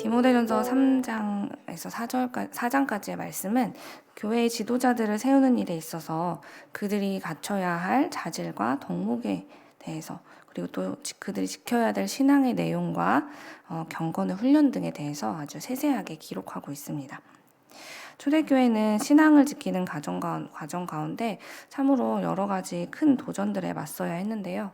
디모데전서 3장에서 4절까, 4장까지의 말씀은 교회의 지도자들을 세우는 일에 있어서 그들이 갖춰야 할 자질과 덕목에 대해서 그리고 또 지- 그들이 지켜야 될 신앙의 내용과 어, 경건의 훈련 등에 대해서 아주 세세하게 기록하고 있습니다. 초대교회는 신앙을 지키는 과정 가운데 참으로 여러 가지 큰 도전들에 맞서야 했는데요.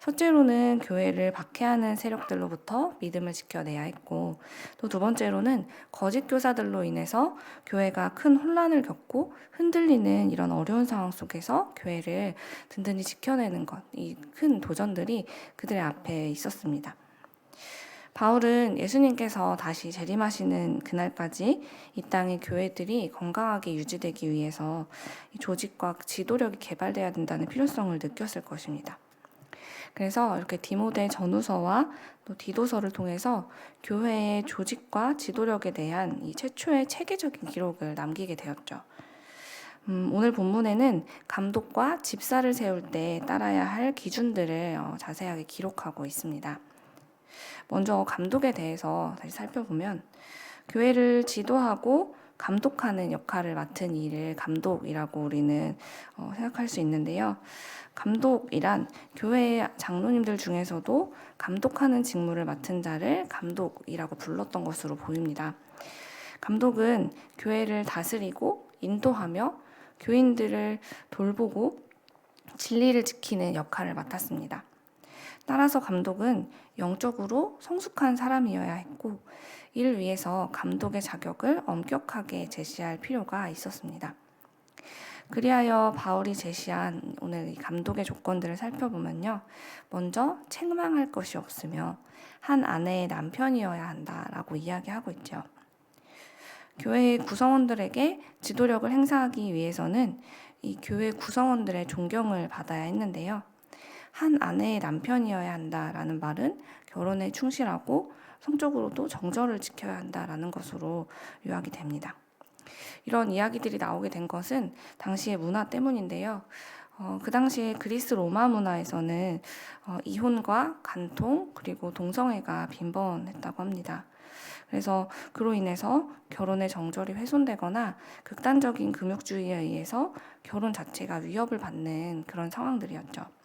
첫째로는 교회를 박해하는 세력들로부터 믿음을 지켜내야 했고, 또 두 번째로는 거짓 교사들로 인해서 교회가 큰 혼란을 겪고 흔들리는 이런 어려운 상황 속에서 교회를 든든히 지켜내는 것, 이 큰 도전들이 그들의 앞에 있었습니다. 바울은 예수님께서 다시 재림하시는 그날까지 이 땅의 교회들이 건강하게 유지되기 위해서 이 조직과 지도력이 개발돼야 된다는 필요성을 느꼈을 것입니다. 그래서 이렇게 디모데 전후서와 또 디도서를 통해서 교회의 조직과 지도력에 대한 이 최초의 체계적인 기록을 남기게 되었죠. 음, 오늘 본문에는 감독과 집사를 세울 때 따라야 할 기준들을 어, 자세하게 기록하고 있습니다. 먼저 감독에 대해서 다시 살펴보면 교회를 지도하고 감독하는 역할을 맡은 일을 감독이라고 우리는 어, 생각할 수 있는데요. 감독이란 교회의 장로님들 중에서도 감독하는 직무를 맡은 자를 감독이라고 불렀던 것으로 보입니다. 감독은 교회를 다스리고 인도하며 교인들을 돌보고 진리를 지키는 역할을 맡았습니다. 따라서 감독은 영적으로 성숙한 사람이어야 했고 이를 위해서 감독의 자격을 엄격하게 제시할 필요가 있었습니다. 그리하여 바울이 제시한 오늘 이 감독의 조건들을 살펴보면요. 먼저 책망할 것이 없으며 한 아내의 남편이어야 한다라고 이야기하고 있죠. 교회의 구성원들에게 지도력을 행사하기 위해서는 이 교회 구성원들의 존경을 받아야 했는데요. 한 아내의 남편이어야 한다라는 말은 결혼에 충실하고 성적으로도 정절을 지켜야 한다라는 것으로 요약이 됩니다. 이런 이야기들이 나오게 된 것은 당시의 문화 때문인데요. 어, 그 당시에 그리스 로마 문화에서는 어, 이혼과 간통 그리고 동성애가 빈번했다고 합니다. 그래서 그로 인해서 결혼의 정절이 훼손되거나 극단적인 금욕주의에 의해서 결혼 자체가 위협을 받는 그런 상황들이었죠.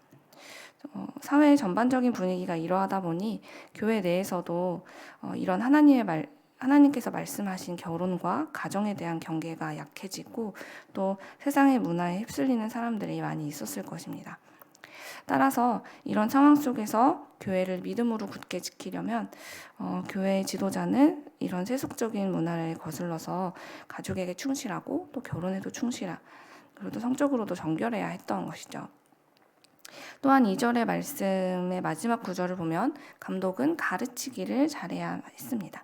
어, 사회의 전반적인 분위기가 이러하다 보니 교회 내에서도 어, 이런 하나님의 말, 하나님께서 말씀하신 결혼과 가정에 대한 경계가 약해지고 또 세상의 문화에 휩쓸리는 사람들이 많이 있었을 것입니다. 따라서 이런 상황 속에서 교회를 믿음으로 굳게 지키려면 어, 교회의 지도자는 이런 세속적인 문화를 거슬러서 가족에게 충실하고 또 결혼에도 충실하 그리고 또 성적으로도 정결해야 했던 것이죠. 또한 2절의 말씀의 마지막 구절을 보면 감독은 가르치기를 잘해야 했습니다.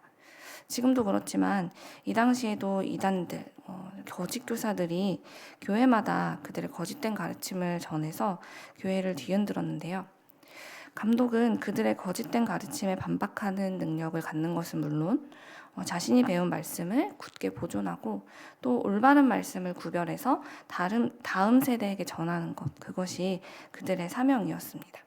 지금도 그렇지만 이 당시에도 이단들, 어, 거짓 교사들이 교회마다 그들의 거짓된 가르침을 전해서 교회를 뒤흔들었는데요. 감독은 그들의 거짓된 가르침에 반박하는 능력을 갖는 것은 물론 어, 자신이 배운 말씀을 굳게 보존하고 또 올바른 말씀을 구별해서 다른 다음 세대에게 전하는 것 그것이 그들의 사명이었습니다.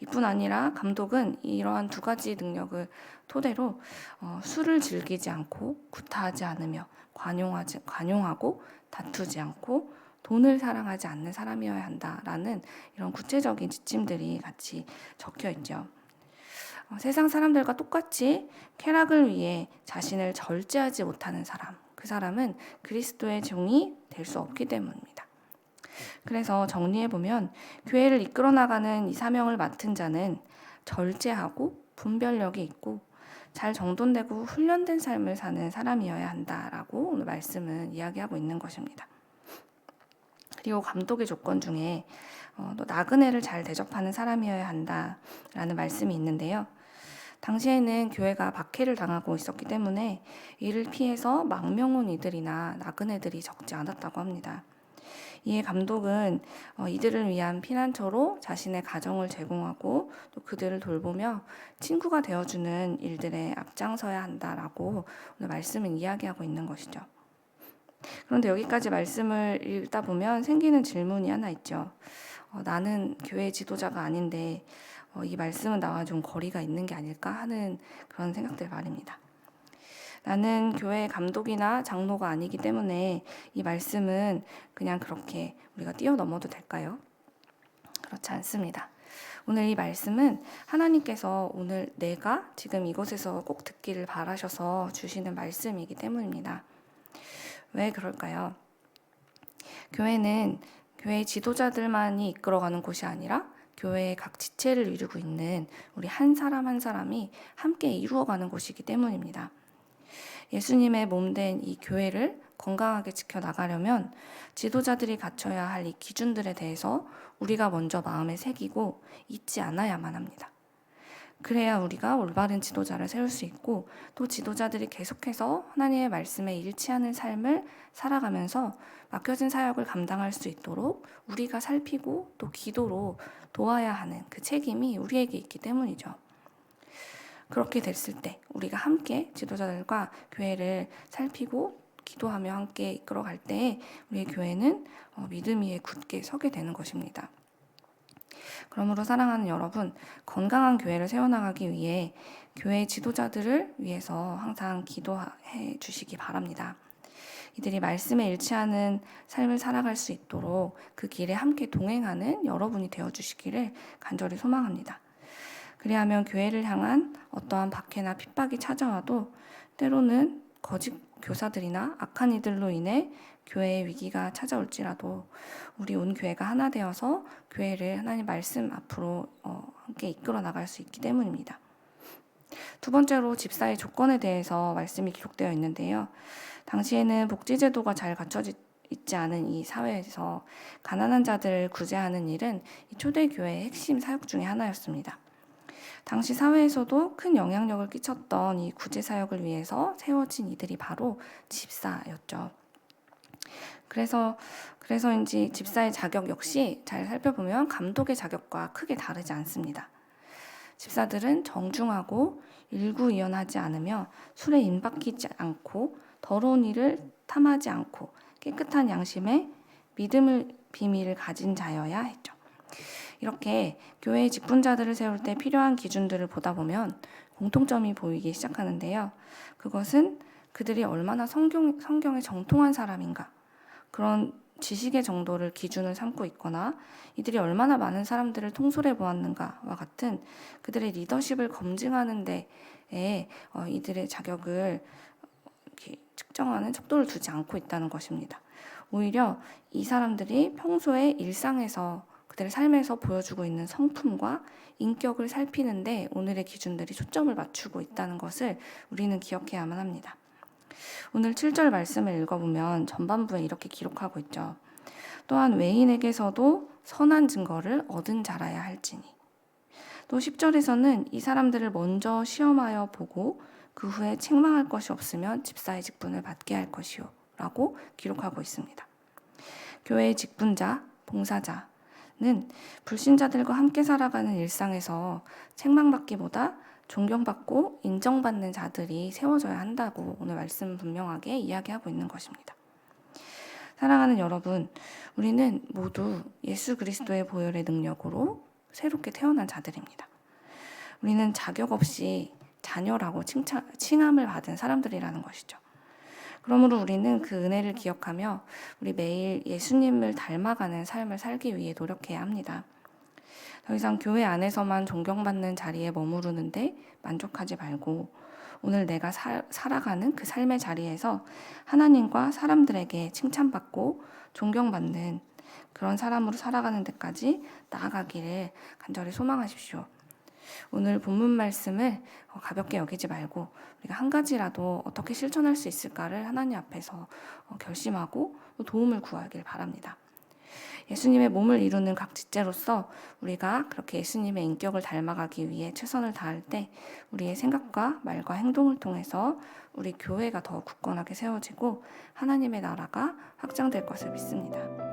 이뿐 아니라 감독은 이러한 두 가지 능력을 토대로 어, 술을 즐기지 않고 구타하지 않으며 관용하지 관용하고 다투지 않고 돈을 사랑하지 않는 사람이어야 한다라는 이런 구체적인 지침들이 같이 적혀 있죠. 어, 세상 사람들과 똑같이 쾌락을 위해 자신을 절제하지 못하는 사람, 그 사람은 그리스도의 종이 될 수 없기 때문입니다. 그래서 정리해 보면 교회를 이끌어 나가는 이 사명을 맡은 자는 절제하고 분별력이 있고 잘 정돈되고 훈련된 삶을 사는 사람이어야 한다라고 오늘 말씀은 이야기하고 있는 것입니다. 그리고 감독의 조건 중에 어, 또 나그네를 잘 대접하는 사람이어야 한다라는 말씀이 있는데요. 당시에는 교회가 박해를 당하고 있었기 때문에 이를 피해서 망명온 이들이나 나그네들이 적지 않았다고 합니다. 이에 감독은 어, 이들을 위한 피난처로 자신의 가정을 제공하고 또 그들을 돌보며 친구가 되어주는 일들에 앞장서야 한다라고 오늘 말씀은 이야기하고 있는 것이죠. 그런데 여기까지 말씀을 읽다 보면 생기는 질문이 하나 있죠. 어, 나는 교회 지도자가 아닌데 어, 이 말씀은 나와 좀 거리가 있는 게 아닐까 하는 그런 생각들 말입니다. 나는 교회 감독이나 장로가 아니기 때문에 이 말씀은 그냥 그렇게 우리가 뛰어넘어도 될까요? 그렇지 않습니다. 오늘 이 말씀은 하나님께서 오늘 내가 지금 이곳에서 꼭 듣기를 바라셔서 주시는 말씀이기 때문입니다. 왜 그럴까요? 교회는 교회 지도자들만이 이끌어가는 곳이 아니라 교회의 각 지체를 이루고 있는 우리 한 사람 한 사람이 함께 이루어가는 곳이기 때문입니다. 예수님의 몸된 이 교회를 건강하게 지켜나가려면 지도자들이 갖춰야 할 이 기준들에 대해서 우리가 먼저 마음에 새기고 잊지 않아야만 합니다. 그래야 우리가 올바른 지도자를 세울 수 있고 또 지도자들이 계속해서 하나님의 말씀에 일치하는 삶을 살아가면서 맡겨진 사역을 감당할 수 있도록 우리가 살피고 또 기도로 도와야 하는 그 책임이 우리에게 있기 때문이죠. 그렇게 됐을 때 우리가 함께 지도자들과 교회를 살피고 기도하며 함께 이끌어갈 때 우리의 교회는 어, 믿음 위에 굳게 서게 되는 것입니다. 그러므로 사랑하는 여러분, 건강한 교회를 세워나가기 위해 교회 지도자들을 위해서 항상 기도해 주시기 바랍니다. 이들이 말씀에 일치하는 삶을 살아갈 수 있도록 그 길에 함께 동행하는 여러분이 되어 주시기를 간절히 소망합니다. 그리하면 교회를 향한 어떠한 박해나 핍박이 찾아와도 때로는 거짓 교사들이나 악한 이들로 인해 교회의 위기가 찾아올지라도 우리 온 교회가 하나 되어서 교회를 하나님 말씀 앞으로 어, 함께 이끌어 나갈 수 있기 때문입니다. 두 번째로 집사의 조건에 대해서 말씀이 기록되어 있는데요. 당시에는 복지제도가 잘 갖춰져 있지 않은 이 사회에서 가난한 자들을 구제하는 일은 이 초대교회의 핵심 사역 중의 하나였습니다. 당시 사회에서도 큰 영향력을 끼쳤던 이 구제 사역을 위해서 세워진 이들이 바로 집사였죠. 그래서 그래서인지 집사의 자격 역시 잘 살펴보면 감독의 자격과 크게 다르지 않습니다. 집사들은 정중하고 일구이연하지 않으며 술에 임박히지 않고 더러운 일을 탐하지 않고 깨끗한 양심에 믿음을 비밀을 가진 자여야 했죠. 이렇게 교회의 직분자들을 세울 때 필요한 기준들을 보다 보면 공통점이 보이기 시작하는데요. 그것은 그들이 얼마나 성경, 성경에 정통한 사람인가, 그런 지식의 정도를 기준을 삼고 있거나 이들이 얼마나 많은 사람들을 통솔해 보았는가와 같은 그들의 리더십을 검증하는 데에 어, 이들의 자격을 측정하는 척도를 두지 않고 있다는 것입니다. 오히려 이 사람들이 평소에 일상에서 그들의 삶에서 보여주고 있는 성품과 인격을 살피는데 오늘의 기준들이 초점을 맞추고 있다는 것을 우리는 기억해야만 합니다. 오늘 7절 말씀을 읽어보면 전반부에 이렇게 기록하고 있죠. 또한 외인에게서도 선한 증거를 얻은 자라야 할지니. 또 10절에서는 이 사람들을 먼저 시험하여 보고 그 후에 책망할 것이 없으면 집사의 직분을 받게 할 것이요. 라고 기록하고 있습니다. 교회의 직분자, 봉사자 는 불신자들과 함께 살아가는 일상에서 책망받기보다 존경받고 인정받는 자들이 세워져야 한다고 오늘 말씀 분명하게 이야기하고 있는 것입니다. 사랑하는 여러분, 우리는 모두 예수 그리스도의 보혈의 능력으로 새롭게 태어난 자들입니다. 우리는 자격 없이 자녀라고 칭함을 받은 사람들이라는 것이죠. 그러므로 우리는 그 은혜를 기억하며 우리 매일 예수님을 닮아가는 삶을 살기 위해 노력해야 합니다. 더 이상 교회 안에서만 존경받는 자리에 머무르는데 만족하지 말고 오늘 내가 사, 살아가는 그 삶의 자리에서 하나님과 사람들에게 칭찬받고 존경받는 그런 사람으로 살아가는 데까지 나아가기를 간절히 소망하십시오. 오늘 본문 말씀을 가볍게 여기지 말고 우리가 한 가지라도 어떻게 실천할 수 있을까를 하나님 앞에서 어, 결심하고 도움을 구하길 바랍니다. 예수님의 몸을 이루는 각 지체로서 우리가 그렇게 예수님의 인격을 닮아가기 위해 최선을 다할 때 우리의 생각과 말과 행동을 통해서 우리 교회가 더 굳건하게 세워지고 하나님의 나라가 확장될 것을 믿습니다.